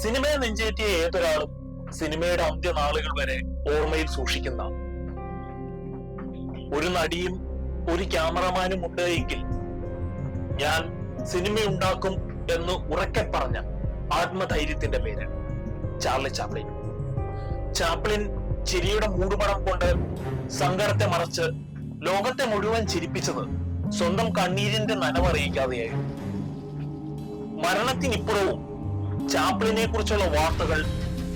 സിനിമയെ നെഞ്ചേറ്റിയ ഏതൊരാളും സിനിമയുടെ അന്ത്യനാളുകൾ വരെ ഓർമ്മയിൽ സൂക്ഷിക്കുന്ന ഒരു നടിയും ഒരു ക്യാമറമാനും ഉണ്ട് എങ്കിൽ ഞാൻ സിനിമയുണ്ടാക്കും എന്ന് ഉറക്കെ പറഞ്ഞ ആത്മധൈര്യത്തിന്റെ പേര് ചാർലി ചാപ്ലിൻ. ചാപ്ലിൻ ചിരിയുടെ മൂടുപടം കൊണ്ട് സങ്കടത്തെ മറച്ച് ലോകത്തെ മുഴുവൻ ചിരിപ്പിച്ചത് സ്വന്തം കണ്ണീരിന്റെ നനവറിയിക്കാതെയായിരുന്നു. മരണത്തിനിപ്പുറവും ചാപ്ലിനെ കുറിച്ചുള്ള വാർത്തകൾ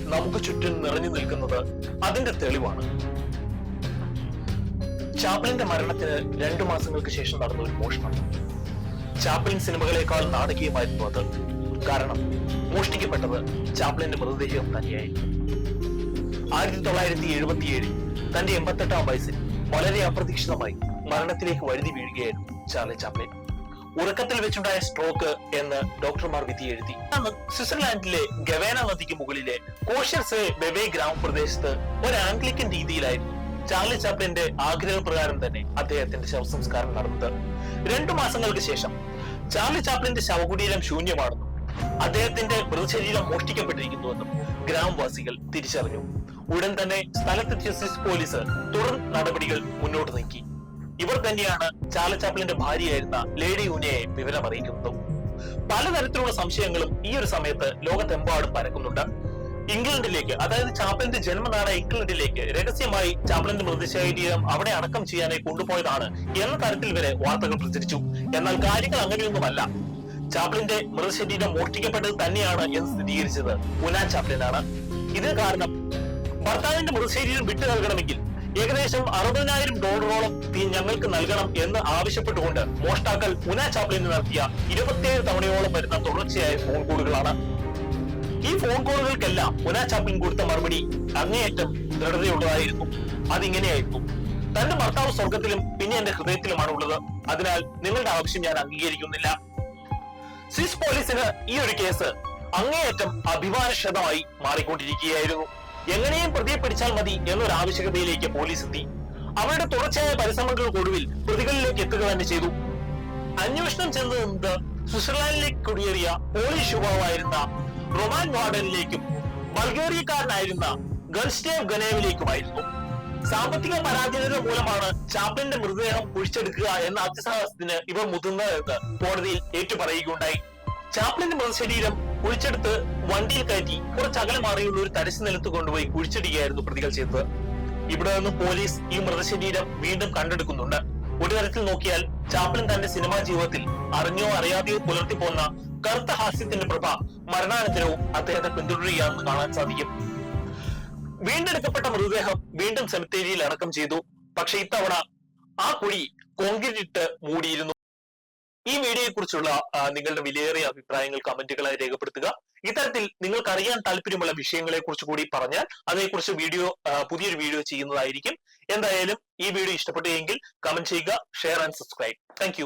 നമുക്ക് ചുറ്റും നിറഞ്ഞു നിൽക്കുന്നത് അതിന്റെ തെളിവാണ്. ചാപ്ലിന്റെ മരണത്തിന് രണ്ടു മാസങ്ങൾക്ക് ശേഷം നടന്ന ഒരു മോഷണം. ചാപ്ലിൻ സിനിമകളെക്കാൾ നാടകീയമായിരുന്നു അത്. കാരണം മോഷ്ടിക്കപ്പെട്ടത് ചാപ്ലിന്റെ മൃതദേഹം തന്നെയായിരുന്നു. ആയിരത്തി തൊള്ളായിരത്തി എഴുപത്തിയേഴിൽ തന്റെ എൺപത്തെട്ടാം വയസ്സിൽ വളരെ അപ്രതീക്ഷിതമായി മരണത്തിലേക്ക് വഴുതി വീഴുകയായിരുന്നു ചാർലി ചാപ്ലിൻ. ഉറക്കത്തിൽ വെച്ചുണ്ടായ സ്ട്രോക്ക് എന്ന് ഡോക്ടർമാർ വിധി എഴുതി അന്ന് സ്വിറ്റ്സർലാൻഡിലെ ഗവേന നദിക്ക് മുകളിലെ കോഷ്യർസെ ബെവേ ഗ്രാമപ്രദേശത്ത് ഒരു ആംഗ്ലിക്കൻ രീതിയിലായിരുന്നു ചാർലി ചാപ്ലിന്റെ ആഗ്രഹപ്രകാരം തന്നെ അദ്ദേഹത്തിന്റെ ശവസംസ്കാരം നടന്നത്. രണ്ടു മാസങ്ങൾക്ക് ശേഷം ചാർലി ചാപ്ലിന്റെ ശവകുടീരം ശൂന്യമാണെന്നും അദ്ദേഹത്തിന്റെ മൃതശരീരം മോഷ്ടിക്കപ്പെട്ടിരിക്കുന്നുവെന്നും ഗ്രാമവാസികൾ തിരിച്ചറിഞ്ഞു. ഉടൻ തന്നെ സ്ഥലത്തെത്തിയ സ്വിസ് പോലീസ് തുടർ നടപടികൾ മുന്നോട്ട് നീക്കി. ഇവർ തന്നെയാണ് ചാർലി ചാപ്ലിന്റെ ഭാര്യയായിരുന്ന ലേഡി യൂനിയെ വിവരം അറിയിക്കുന്നത്. പലതരത്തിലുള്ള സംശയങ്ങളും ഈ ഒരു സമയത്ത് ലോകത്തെമ്പാടും പരക്കുന്നുണ്ട്. ഇംഗ്ലണ്ടിലേക്ക് അതായത് ചാപ്ലിന്റെ ജന്മനാട ഇംഗ്ലണ്ടിലേക്ക് രഹസ്യമായി ചാപ്ലിന്റെ മൃതശരീരം അവിടെ അടക്കം ചെയ്യാനായി കൊണ്ടുപോയതാണ് എന്ന തരത്തിൽ വരെ വാർത്തകൾ പ്രചരിച്ചു. എന്നാൽ കാര്യങ്ങൾ അങ്ങനെയൊന്നുമല്ല. ചാപ്ലിന്റെ മൃതശരീരം മോഷ്ടിക്കപ്പെട്ടത് തന്നെയാണ് എന്ന് സ്ഥിരീകരിച്ചത് ഉനാ ചാപ്ലിനാണ്. ഇതിന് കാരണം ഭർത്താവിന്റെ മൃതശരീരം വിട്ടു നൽകണമെങ്കിൽ ഏകദേശം അറുപതിനായിരം ഡോളറോളം ഞങ്ങൾക്ക് നൽകണം എന്ന് ആവശ്യപ്പെട്ടുകൊണ്ട് മോഷ്ടാക്കൾ ഉന ചാപ്ലിന് നടത്തിയ ഇരുപത്തിയേഴ് തവണയോളം വരുന്ന തുടർച്ചയായ ഫോൺ കോളുകളാണ് ഈ ഫോൺ കോളുകൾക്കെല്ലാം ഉന ചാപ്ലിൻ കൊടുത്ത മറുപടി അങ്ങേയറ്റം ദൃഢതയുള്ളതായിരുന്നു. അതിങ്ങനെയായിരുന്നു. തന്റെ ഭർത്താവ് സ്വർഗത്തിലും പിന്നെ എന്റെ ഹൃദയത്തിലുമാണ് ഉള്ളത്. അതിനാൽ നിങ്ങളുടെ ആവശ്യം ഞാൻ അംഗീകരിക്കുന്നില്ല. സ്വിസ് പോലീസിന് ഈ ഒരു കേസ് അങ്ങേയറ്റം അഭിമാനക്ഷതമായി മാറിക്കൊണ്ടിരിക്കുകയായിരുന്നു. എങ്ങനെയും പ്രതിയെ പിടിച്ചാൽ മതി എന്നൊരു ആവശ്യകതയിലേക്ക് പോലീസ് എത്തി അവരുടെ തുടർച്ചയായ പരിശ്രമങ്ങൾക്കൊടുവിൽ പ്രതികളിലേക്ക് എത്തുക തന്നെ ചെയ്തു. അന്വേഷണം ചെന്ന് നിന്നത് സ്വിറ്റ്സർലാൻഡിലേക്ക് കുടിയേറിയ പോളിഷ് യുവാവായിരുന്ന റൊമാൻ വാർഡനിലേക്കും ബൾഗേറിയക്കാരനായിരുന്ന ഗൾസ്റ്റേവ് ഗനേവിലേക്കുമായിരുന്നു. സാമ്പത്തിക പരാജയത മൂലമാണ് ചാപ്ലിന്റെ മൃതദേഹം കുഴിച്ചെടുക്കുക എന്ന അത്യസാഹസത്തിന് ഇവർ മുതിർന്നതെന്ന് കോടതിയിൽ ഏറ്റുപറയുകയുണ്ടായി. ചാപ്ലിന്റെ മൃതശരീരം കുഴിച്ചെടുത്ത് വണ്ടിയിൽ കയറ്റി കുറച്ച് അകലെ മാറിയുള്ള ഒരു തരിശു നിലത്ത് കൊണ്ടുപോയി കുഴിച്ചിടുകയായിരുന്നു പ്രതികൾ ചെയ്തത്. ഇവിടെ നിന്ന് പോലീസ് ഈ മൃതശരീരം വീണ്ടും കണ്ടെടുക്കുന്നുണ്ട്. ഒരു തരത്തിൽ നോക്കിയാൽ ചാപ്ലിൻ തന്റെ സിനിമാ ജീവിതത്തിൽ അറിഞ്ഞോ അറിയാതെയോ പുലർത്തിപ്പോന്ന കറുത്ത ഹാസ്യത്തിന്റെ പ്രഭ മരണാനന്തരവും അദ്ദേഹത്തെ പിന്തുടരുകയാണെന്ന് കാണാൻ സാധിക്കും. വീണ്ടെടുക്കപ്പെട്ട മൃതദേഹം വീണ്ടും സെമിത്തേരിയിൽ അടക്കം ചെയ്തു. പക്ഷെ ഇത്തവണ ആ കുഴി കോൺക്രീറ്റ് ഇട്ട് മൂടിയിരുന്നു. ഈ വീഡിയോയെ കുറിച്ചുള്ള നിങ്ങളുടെ വിലയേറിയ അഭിപ്രായങ്ങൾ കമന്റുകളായി രേഖപ്പെടുത്തുക. ഇത്തരത്തിൽ നിങ്ങൾക്ക് അറിയാൻ താല്പര്യമുള്ള വിഷയങ്ങളെ കുറിച്ച് കൂടി പറഞ്ഞാൽ അതേക്കുറിച്ച് വീഡിയോ പുതിയൊരു വീഡിയോ ചെയ്യുന്നതായിരിക്കും. എന്തായാലും ഈ വീഡിയോ ഇഷ്ടപ്പെട്ടു എങ്കിൽ കമന്റ് ചെയ്യുക ഷെയർ ആൻഡ് സബ്സ്ക്രൈബ് താങ്ക്